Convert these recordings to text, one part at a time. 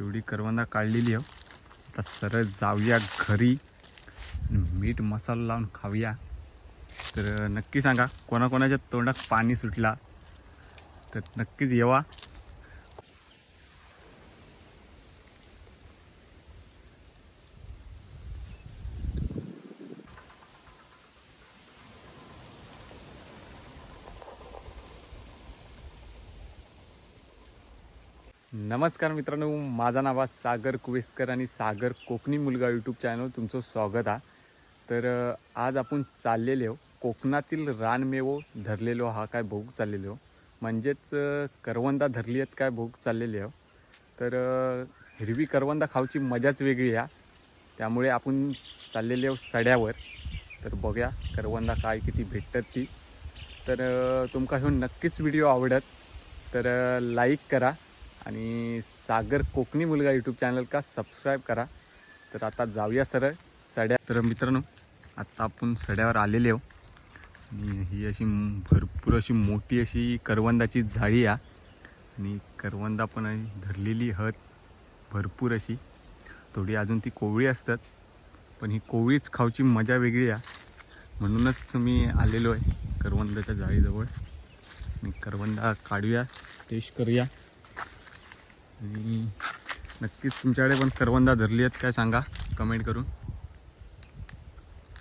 एवढी करवंदा काढलेली आहे. आता सरळ जाऊया घरी मीठ मसाला लावून खाऊया. तर नक्की सांगा कोणाकोणाच्या तोंडात पाणी सुटला तर नक्कीच येवा. नमस्कार मित्रांनो माझा नाव आहे सागर कुवेसकर आणि सागर कोकणी मुलगा यूट्यूब चॅनल तुमचं स्वागत आहे. तर आज आपण चाललेले हो कोकणातील रानमेवो धरलेलो हा काय भोग चाललेलो म्हणजेच करवंदा धरली आहेत काय भोग चाललेले हो तर हिरवी करवंदा खाऊची मजाच वेगळी आहे. त्यामुळे आपण चाललेले आहो सड्यावर. तर बघूया करवंदा काय किती भेटतात ती. तर तुमका ह्यो नक्कीच व्हिडिओ आवडत. तर लाईक करा. आणि सागर कोकणी मुलगा यूट्यूब चॅनल का सबस्क्राईब करा. तर आता जाऊया सरळ सड्या तर मित्रांनो आत्ता आपण सड्यावर आलेले आहो. आणि ही अशी भरपूर अशी मोठी अशी करवंदाची झाडी आहे. आणि करवंदा पण धरलेली हत भरपूर अशी. थोडी अजून ती कोवळी असतात पण ही कोवळीच खाऊची मजा वेगळी आहे. म्हणूनच मी आलेलो आहे करवंदाच्या जाळीजवळ आणि करवंदा काढूया टेस्ट करूया. आणि नक्कीच तुमच्याकडे पण करवंदा धरली आहेत काय सांगा? कमेंट करून.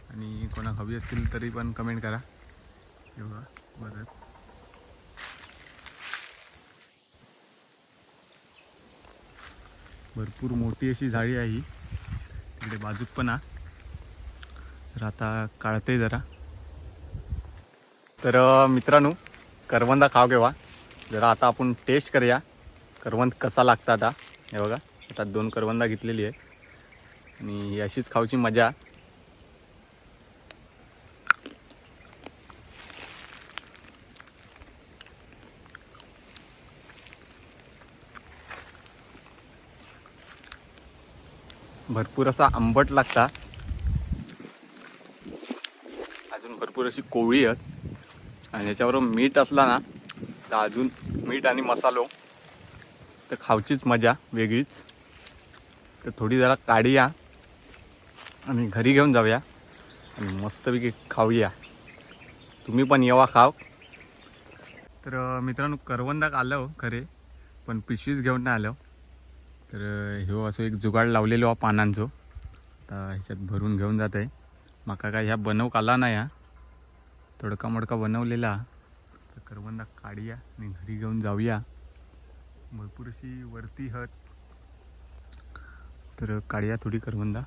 आणि कोणा हवी असतील तरी पण कमेंट करा. एवढा बरं. भरपूर मोठी अशी झाडी आहे ही. तिकडे बाजूक पण आहे तर आता काढते जरा. तर मित्रांनो करवंदा खाव घेवा जरा आता आपण टेस्ट करूया. करवंद कसा लागता आता? हे बघा आता दोन करवंदा घेतलेली आहे. आणि अशीच खाऊची मजा. भरपूर असा आंबट लागता. अजून भरपूर अशी कोवळी आहेत. आणि याच्यावर मीठ असला ना तर अजून मीठ आणि मसालो. तर खाऊचीच मजा वेगळीच. तर थोडी जरा काढूया आणि घरी घेऊन जाऊया आणि मस्तपैकी खाऊया. तुम्ही पण येवा खाव. तर मित्रांनो करवंदाक आलो हो खरे पण पिशवीच घेऊन नाही आलो. तर ह्यो असं एक जुगाड लावलेलो हा पानांचो. आता ह्याच्यात भरून घेऊन जात आहे माका काय ह्या बनवूक आला नाही हा. थोडका मोडका बनवलेला. तर करवंदा काढूया आणि घरी घेऊन जाऊया. भरपूर अशी वरती हत तर काढूया थोडी करवंदा.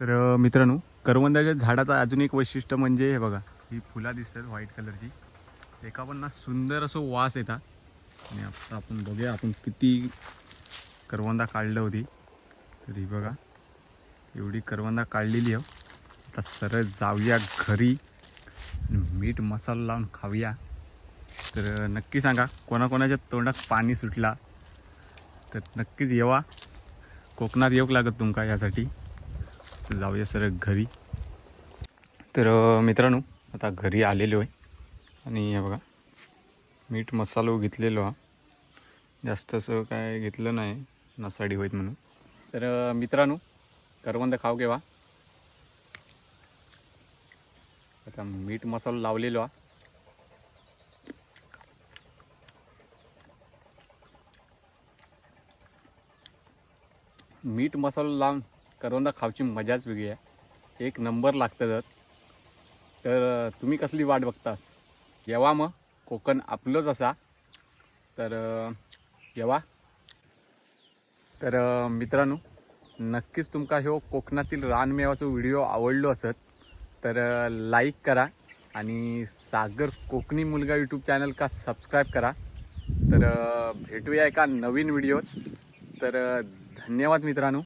तर मित्रांनो करवंदाच्या झाडाचं अजून एक वैशिष्ट्य म्हणजे हे बघा ही फुला दिसतात व्हाईट कलरची. एका पण ना सुंदर असं वास येतात. आणि आता आपण बघूया आपण किती करवंदा काढलं होती. तर ही बघा एवढी करवंदा काढलेली आहे. आता सरळ जाऊया घरी मीठ मसाला लावून खाऊया. तर नक्की सांगा कोणाकोणाच्या तोंडात पाणी सुटला? तर नक्कीच येवा. कोकणात येऊक लागत तुमका यासाठी. जाऊया सर घरी. तर मित्रांनो आता घरी आलेलो आहे. आणि हे बघा मीठ मसालो घेतलेलो हा. जास्त असं काय घेतलं नाही नसाडी होईत म्हणून. तर मित्रांनो करवंद खाऊ केव्हा आता मीठ मसालो लावलेलो हा. मीठ मसाला लावून करोंदा खाऊची मजाच वेगळी आहे. एक नंबर लागतं तर तुम्ही कसली वाट बघतास? येवा मग कोकण आपलंच असा. तर येवा तर मित्रांनो नक्कीच तुमका ह्यो कोकणातील रानमेवाचो व्हिडिओ आवडलो असत तर लाईक करा आणि सागर कोकणी मुलगा यूट्यूब चॅनल का सबस्क्राईब करा. तर भेटूया एका नवीन व्हिडिओत. तर धन्यवाद मित्रांनो.